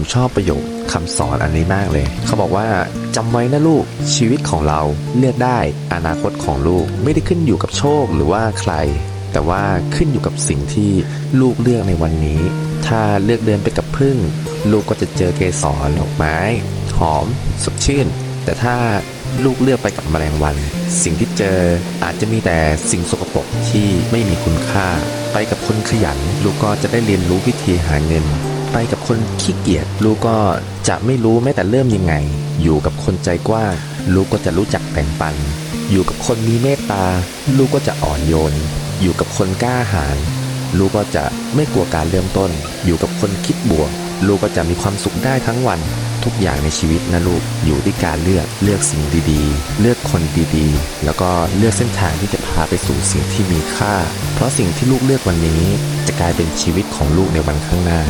ผมชอบประโยคคำสอนอันนี้มากเลย เขาบอกว่าจำไว้นะลูกชีวิตของเราเลือกได้อนาคตของลูกไม่ได้ขึ้นอยู่กับโชคหรือว่าใคร แต่ว่าขึ้นอยู่กับสิ่งที่ลูกเลือกในวันนี้ ถ้าเลือกเดินไปกับพึ่ง ลูกก็จะเจอเกสรดอกไม้ หอม สดชื่น แต่ถ้าลูกเลือกไปกับแมลงวัน สิ่งที่เจออาจจะมีแต่สิ่งสกปรกที่ไม่มีคุณค่า ไปกับคนขยัน ลูกก็จะได้เรียนรู้วิธีหาเงิน ไปกับคนขี้เกียจลูกก็จะไม่รู้แม้แต่เริ่มยังไง อยู่กับคนใจกว้างลูกก็จะรู้จักแบ่งปัน อยู่กับคนมีเมตตา ลูกก็จะอ่อนโยน อยู่กับคนกล้าหาญลูกก็จะไม่กลัวการเริ่มต้น อยู่กับคนคิดบวก ลูกก็จะมีความสุขได้ทั้งวัน ทุกอย่างในชีวิตนะลูกอยู่ที่การเลือกเลือกสิ่งดีๆ เลือกคนดีๆ แล้วก็เลือกเส้นทางที่จะพาไปสู่สิ่งที่มีค่า เพราะสิ่งที่ลูกเลือกวันนี้ จะกลายเป็นชีวิตของลูกในวันข้างหน้า